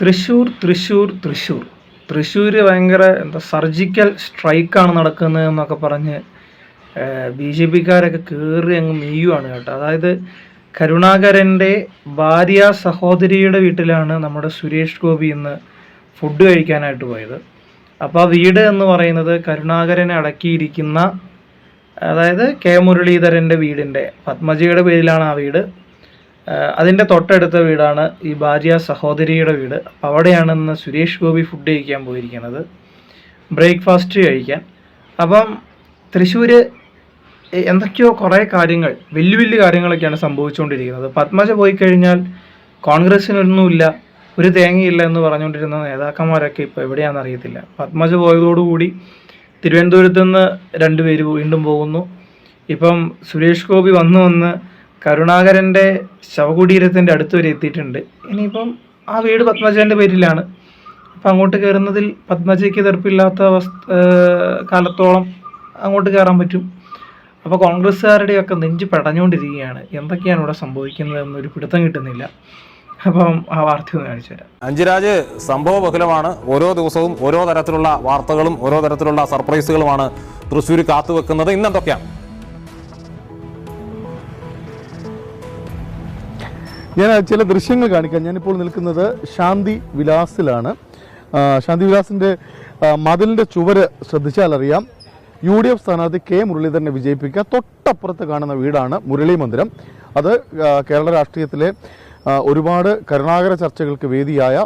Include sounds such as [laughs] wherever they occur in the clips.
തൃശ്ശൂർ തൃശ്ശൂർ തൃശ്ശൂർ തൃശ്ശൂർ ഭയങ്കര എന്താ സർജിക്കൽ സ്ട്രൈക്കാണ് നടക്കുന്നത് എന്നൊക്കെ പറഞ്ഞ് ബി ജെ പിക്കാരൊക്കെ കയറി അങ്ങ് മെയ്യുവാണ് കേട്ടോ. അതായത് കരുണാകരന്റെ ഭാര്യ സഹോദരിയുടെ വീട്ടിലാണ് നമ്മുടെ സുരേഷ് ഗോപി ഇന്ന് ഫുഡ് കഴിക്കാനായിട്ട് പോയത്. അപ്പോൾ ആ വീട് എന്ന് പറയുന്നത് കരുണാകരനെ അടക്കിയിരിക്കുന്ന അതായത് കെ മുരളീധരന്റെ വീടിന്റെ പത്മജിയുടെ പേരിലാണ് ആ വീട്. അതിന്റെ തൊട്ടടുത്ത വീടാണ് ഈ ഭാര്യ സഹോദരിയുടെ വീട്. അപ്പോൾ അവിടെയാണ് ഇന്ന് സുരേഷ് ഗോപി ഫുഡ് കഴിക്കാൻ പോയിരിക്കുന്നത്. ബ്രേക്ക്ഫാസ്റ്റ് കഴിക്കാൻ. അപ്പം തൃശ്ശൂർ എന്തൊക്കെയോ കുറേ കാര്യങ്ങൾ വലിയ വലിയ കാര്യങ്ങളൊക്കെയാണ് സംഭവിച്ചുകൊണ്ടിരിക്കുന്നത്. പത്മജ പോയി കഴിഞ്ഞാൽ കോൺഗ്രസ്സിനൊന്നുമില്ല ഒരു തേങ്ങയില്ല എന്ന് പറഞ്ഞുകൊണ്ടിരുന്ന നേതാക്കന്മാരൊക്കെ ഇപ്പോൾ എവിടെയാണെന്ന് അറിയത്തില്ല. പത്മജ പോയതോടുകൂടി തിരുവനന്തപുരത്ത് നിന്ന് രണ്ടുപേര് വീണ്ടും പോകുന്നു. ഇപ്പം സുരേഷ് ഗോപി വന്നു വന്ന് കരുണാകരന്റെ ശവകുടീരത്തിന്റെ അടുത്ത് വരെ എത്തിയിട്ടുണ്ട്. ഇനിയിപ്പം ആ വീട് പത്മജന്റെ പേരിലാണ്. അപ്പം അങ്ങോട്ട് കയറുന്നതിൽ പത്മജയ്ക്ക് തെർപ്പില്ലാത്ത അവസ്ഥ കാലത്തോളം അങ്ങോട്ട് കയറാൻ പറ്റും. അപ്പോൾ കോൺഗ്രസ്സുകാരുടെയൊക്കെ നെഞ്ച് പടഞ്ഞുകൊണ്ടിരിക്കുകയാണ്. എന്തൊക്കെയാണ് ഇവിടെ സംഭവിക്കുന്നത് എന്നൊരു പിടുത്തം കിട്ടുന്നില്ല. അപ്പം ആ വാർത്ത ഒന്ന് കാണിച്ചു തരാം. അഞ്ചുരാജ് സംഭവ ബഹുലമാണ്. ഓരോ ദിവസവും ഓരോ തരത്തിലുള്ള വാർത്തകളും ഓരോ തരത്തിലുള്ള സർപ്രൈസുകളുമാണ് തൃശ്ശൂർ കാത്തുവെക്കുന്നത്. ഇന്ന് ഞാൻ ചില ദൃശ്യങ്ങൾ കാണിക്കാം. ഞാനിപ്പോൾ നിൽക്കുന്നത് ശാന്തി വിലാസിലാണ്. ശാന്തി വിലാസിന്റെ മതിലിന്റെ ചുവര് ശ്രദ്ധിച്ചാൽ അറിയാം. യു ഡി എഫ് സ്ഥാനാർത്ഥി കെ മുരളീധരനെ വിജയിപ്പിക്കുക തൊട്ടപ്പുറത്ത് കാണുന്ന വീടാണ് മുരളി മന്ദിരം. അത് കേരള രാഷ്ട്രീയത്തിലെ ഒരുപാട് കരുണാകര ചർച്ചകൾക്ക് വേദിയായ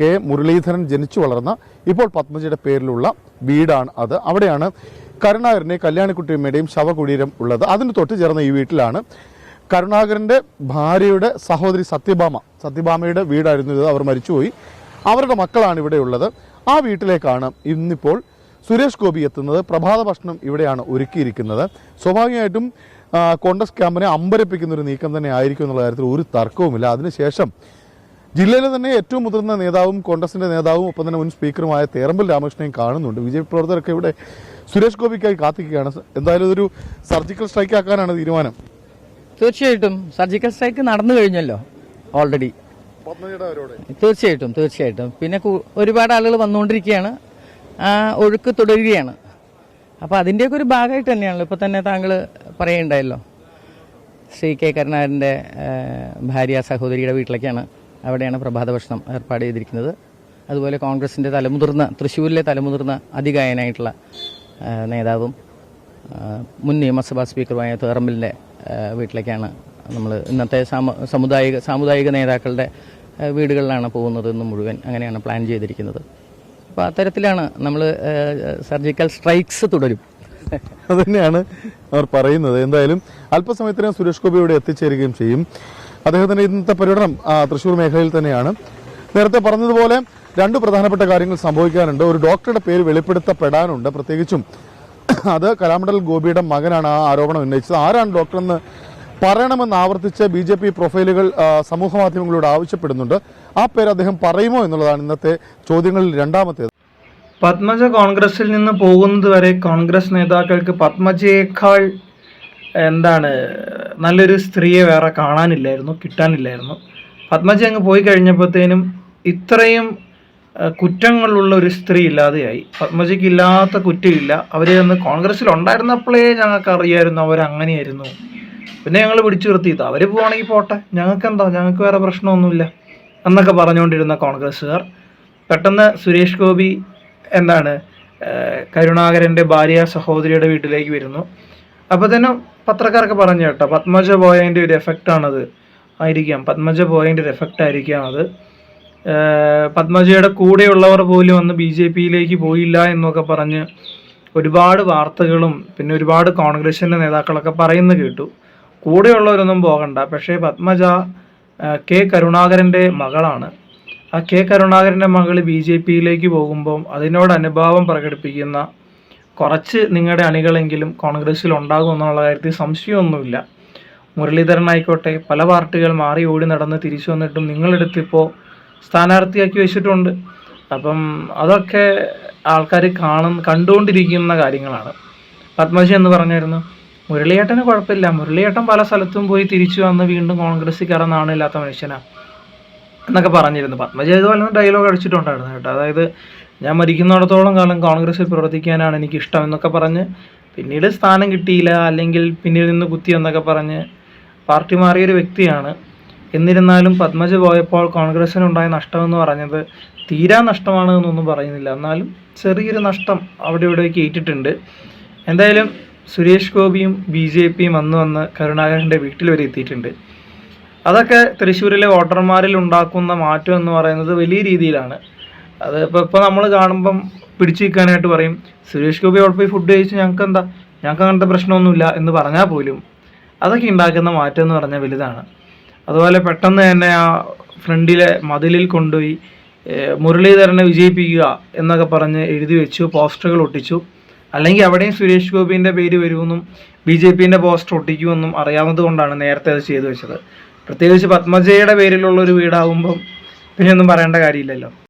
കെ മുരളീധരൻ ജനിച്ചു വളർന്ന ഇപ്പോൾ പത്മജിയുടെ പേരിലുള്ള വീടാണ് അത്. അവിടെയാണ് കരുണാകരനെ കല്യാണിക്കുട്ടിയമ്മയുടെയും ശവകുടീരം ഉള്ളത്. അതിന് തൊട്ട് ചേർന്ന ഈ വീട്ടിലാണ് കരുണാകരന്റെ ഭാര്യയുടെ സഹോദരി സത്യഭാമ സത്യഭാമയുടെ വീടായിരുന്നു ഇത്. അവർ മരിച്ചുപോയി. അവരുടെ മക്കളാണ് ഇവിടെ ഉള്ളത്. ആ വീട്ടിലേക്കാണ് ഇന്നിപ്പോൾ സുരേഷ് ഗോപി എത്തുന്നത്. പ്രഭാത ഭക്ഷണം ഇവിടെയാണ് ഒരുക്കിയിരിക്കുന്നത്. സ്വാഭാവികമായിട്ടും കോൺഗ്രസ് ക്യാമ്പിനെ അമ്പരപ്പിക്കുന്ന ഒരു നീക്കം തന്നെ ആയിരിക്കും എന്നുള്ള കാര്യത്തിൽ ഒരു തർക്കവുമില്ല. അതിനുശേഷം ജില്ലയിലെ തന്നെ ഏറ്റവും മുതിർന്ന നേതാവും കോൺഗ്രസിന്റെ നേതാവും ഒപ്പം തന്നെ മുൻ സ്പീക്കറുമായ തേറമ്പൽ രാമകൃഷ്ണനെയും കാണുന്നുണ്ട്. ബി ജെ പി പ്രവർത്തകരൊക്കെ ഇവിടെ സുരേഷ് ഗോപിക്കായി കാത്തിക്കുകയാണ് എന്തായാലും ഇതൊരു സർജിക്കൽ സ്ട്രൈക്ക് ആക്കാനാണ് തീരുമാനം. തീർച്ചയായിട്ടും സർജിക്കൽ സ്ട്രൈക്ക് നടന്നു കഴിഞ്ഞല്ലോ ഓൾറെഡി തീർച്ചയായിട്ടും തീർച്ചയായിട്ടും. പിന്നെ ഒരുപാട് ആളുകൾ വന്നുകൊണ്ടിരിക്കുകയാണ്. ആ ഒഴുക്ക് തുടരുകയാണ്. അപ്പോൾ അതിന്റെയൊക്കെ ഒരു ഭാഗമായിട്ട് തന്നെയാണല്ലോ ഇപ്പോൾ തന്നെ താങ്കൾ പറയുണ്ടായല്ലോ. ശ്രീ കെ കരുണാകരന്റെ ഭാര്യ സഹോദരിയുടെ വീട്ടിലേക്കാണ് അവിടെയാണ് പ്രഭാത ഭക്ഷണം ഏർപ്പാട് ചെയ്തിരിക്കുന്നത്. അതുപോലെ കോൺഗ്രസിന്റെ തലമുതിർന്ന തൃശ്ശൂരിലെ തലമുതിർന്ന അതികായനായിട്ടുള്ള നേതാവും മുൻ നിയമസഭാ സ്പീക്കറുമായ തേറമ്പിലിന്റെ വീട്ടിലേക്കാണ് നമ്മൾ ഇന്നത്തെ സാമ സമുദായിക സാമുദായിക നേതാക്കളുടെ വീടുകളിലാണ് പോകുന്നത് എന്ന് മുഴുവൻ അങ്ങനെയാണ് പ്ലാൻ ചെയ്തിരിക്കുന്നത്. അപ്പോൾ അത്തരത്തിലാണ് നമ്മൾ സർജിക്കൽ സ്ട്രൈക്സ് തുടരും. [laughs] അതുതന്നെയാണ് അവർ പറയുന്നത്. എന്തായാലും അല്പസമയത്തിനകം സുരേഷ് ഗോപി ഇവിടെ എത്തിച്ചേരുകയും ചെയ്യും. അദ്ദേഹത്തിന്റെ ഇന്നത്തെ പര്യടനം തൃശൂർ മേഖലയിൽ തന്നെയാണ്. നേരത്തെ പറഞ്ഞതുപോലെ രണ്ട് പ്രധാനപ്പെട്ട കാര്യങ്ങൾ സംഭവിക്കാനുണ്ട്. ഒരു ഡോക്ടറുടെ പേര് വെളിപ്പെടുത്തപ്പെടാനുണ്ട്. പ്രത്യേകിച്ചും അത് കലാമണ്ഡൽ ഗോപിയുടെ മകനാണ് ആ ആരോപണം ഉന്നയിച്ചത്. ആരാണ് ഡോക്ടർ എന്ന് പറയണമെന്ന് ആവർത്തിച്ച് ബി ജെ പി പ്രൊഫൈലുകൾ സമൂഹ മാധ്യമങ്ങളോട് ആവശ്യപ്പെടുന്നുണ്ട്. ആ പേര് അദ്ദേഹം പറയുമോ എന്നുള്ളതാണ് ഇന്നത്തെ ചോദ്യങ്ങളിൽ രണ്ടാമത്തേത്. പത്മജ കോൺഗ്രസിൽ നിന്ന് പോകുന്നത് വരെ കോൺഗ്രസ് നേതാക്കൾക്ക് പത്മജയേക്കാൾ എന്താണ് നല്ലൊരു സ്ത്രീയെ വേറെ കാണാനില്ലായിരുന്നു കിട്ടാനില്ലായിരുന്നു. പത്മജ അങ്ങ് പോയി കഴിഞ്ഞപ്പോഴത്തേനും ഇത്രയും കുറ്റങ്ങളുള്ള ഒരു സ്ത്രീ ഇല്ലാതെയായി. പത്മജയ്ക്ക് ഇല്ലാത്ത കുറ്റമില്ല. അവർ അന്ന് കോൺഗ്രസ്സിൽ ഉണ്ടായിരുന്നപ്പോഴേ ഞങ്ങൾക്ക് അറിയായിരുന്നു അവരങ്ങനെയായിരുന്നു പിന്നെ ഞങ്ങൾ പിടിച്ചു നിർത്തിയത് അവർ പോവാണെങ്കിൽ പോട്ടെ. ഞങ്ങൾക്ക് എന്താ ഞങ്ങൾക്ക് വേറെ പ്രശ്നമൊന്നുമില്ല എന്നൊക്കെ പറഞ്ഞുകൊണ്ടിരുന്ന കോൺഗ്രസ്സുകാർ. പെട്ടെന്ന് സുരേഷ് ഗോപി എന്താണ് കരുണാകരന്റെ ഭാര്യ സഹോദരിയുടെ വീട്ടിലേക്ക് വരുന്നു. അപ്പോൾ തന്നെ പത്രക്കാർക്ക് പറഞ്ഞു കേട്ടോ പത്മജ പോയതിന്റെ ഒരു എഫക്റ്റാണത് ആയിരിക്കാം. പത്മജ പോയതിന്റെ ഒരു എഫക്റ്റ് ആയിരിക്കാം അത്. പത്മജയുടെ കൂടെയുള്ളവർ പോലും അന്ന് ബി ജെ പിയിലേക്ക് പോയില്ല എന്നൊക്കെ പറഞ്ഞ് ഒരുപാട് വാർത്തകളും പിന്നെ ഒരുപാട് കോൺഗ്രസിന്റെ നേതാക്കളൊക്കെ പറയുന്നത് കേട്ടു. കൂടെയുള്ളവരൊന്നും പോകണ്ട. പക്ഷേ പത്മജ കെ കരുണാകരന്റെ മകളാണ്. ആ കെ കരുണാകരന്റെ മകൾ ബി ജെ പിയിലേക്ക് പോകുമ്പോൾ അതിനോട് അനുഭാവം പ്രകടിപ്പിക്കുന്ന കുറച്ച് നിങ്ങളുടെ അണികളെങ്കിലും കോൺഗ്രസ്സിൽ ഉണ്ടാകും എന്നുള്ള കാര്യത്തിൽ സംശയമൊന്നുമില്ല. മുരളീധരൻ ആയിക്കോട്ടെ പല പാർട്ടികൾ മാറി ഓടി നടന്ന് തിരിച്ചു വന്നിട്ടും നിങ്ങളെടുത്തിപ്പോൾ സ്ഥാനാർത്ഥിയാക്കി വെച്ചിട്ടുണ്ട്. അപ്പം അതൊക്കെ ആൾക്കാർ കാണുന്ന കണ്ടുകൊണ്ടിരിക്കുന്ന കാര്യങ്ങളാണ്. പത്മജി എന്ന് പറഞ്ഞായിരുന്നു മുരളിയേട്ടന് കുഴപ്പമില്ല. മുരളിയേട്ടൻ പല സ്ഥലത്തും പോയി തിരിച്ചു വന്ന് വീണ്ടും കോൺഗ്രസ്സിൽ കയറാൻ നാണില്ലാത്ത മനുഷ്യനാ എന്നൊക്കെ പറഞ്ഞിരുന്നു. പത്മജ ഇതുപോലെ ഡയലോഗ് അടിച്ചിട്ടുണ്ടായിരുന്നു കേട്ടോ. അതായത് ഞാൻ മരിക്കുന്നിടത്തോളം കാലം കോൺഗ്രസ്സിൽ പ്രവർത്തിക്കാനാണ് എനിക്ക് ഇഷ്ടം എന്നൊക്കെ പറഞ്ഞ് പിന്നീട് സ്ഥാനം കിട്ടിയില്ല. അല്ലെങ്കിൽ പിന്നിൽ നിന്ന് കുത്തി എന്നൊക്കെ പറഞ്ഞ് പാർട്ടി മാറിയൊരു വ്യക്തിയാണ്. എന്നിരുന്നാലും പത്മജ പോയപ്പോൾ കോൺഗ്രസ്സിനുണ്ടായ നഷ്ടമെന്ന് പറഞ്ഞത് തീരാ നഷ്ടമാണ് എന്നൊന്നും പറയുന്നില്ല. എന്നാലും ചെറിയൊരു നഷ്ടം അവിടെ ഇവിടെയൊക്കെ ഏറ്റിട്ടുണ്ട്. എന്തായാലും സുരേഷ് ഗോപിയും ബി ജെ പിയും അന്ന് വന്ന് കരുണാകരന്റെ വീട്ടിൽ വരെ എത്തിയിട്ടുണ്ട്. അതൊക്കെ തൃശ്ശൂരിലെ വോട്ടർമാരിൽ ഉണ്ടാക്കുന്ന മാറ്റം എന്ന് പറയുന്നത് വലിയ രീതിയിലാണ്. അത് ഇപ്പോൾ ഇപ്പോൾ നമ്മൾ കാണുമ്പം പിടിച്ചു നിൽക്കാനായിട്ട് പറയും സുരേഷ് ഗോപി അവിടെ പോയി ഫുഡ് കഴിച്ച് ഞങ്ങൾക്ക് എന്താ ഞങ്ങൾക്ക് അങ്ങനത്തെ പ്രശ്നമൊന്നുമില്ല എന്ന് പറഞ്ഞാൽ പോലും അതൊക്കെ ഉണ്ടാക്കുന്ന മാറ്റം എന്ന് പറഞ്ഞാൽ വലുതാണ്. അതുപോലെ പെട്ടെന്ന് തന്നെ ആ ഫ്രണ്ടിലെ മതിലിൽ കൊണ്ടുപോയി മുരളീധരനെ വിജയിപ്പിക്കുക എന്നൊക്കെ പറഞ്ഞ് എഴുതി വെച്ചു പോസ്റ്ററുകൾ ഒട്ടിച്ചു. അല്ലെങ്കിൽ അവിടെയും സുരേഷ് ഗോപിന്റെ പേര് വരുമെന്നും ബി ജെ പിന്റെ പോസ്റ്റർ ഒട്ടിക്കുമെന്നും അറിയാവുന്നത് കൊണ്ടാണ് നേരത്തെ അത് ചെയ്തു വെച്ചത്. പ്രത്യേകിച്ച് പത്മജയുടെ പേരിലുള്ള ഒരു വീടാവുമ്പം പിന്നെ ഒന്നും പറയേണ്ട കാര്യമില്ലല്ലോ.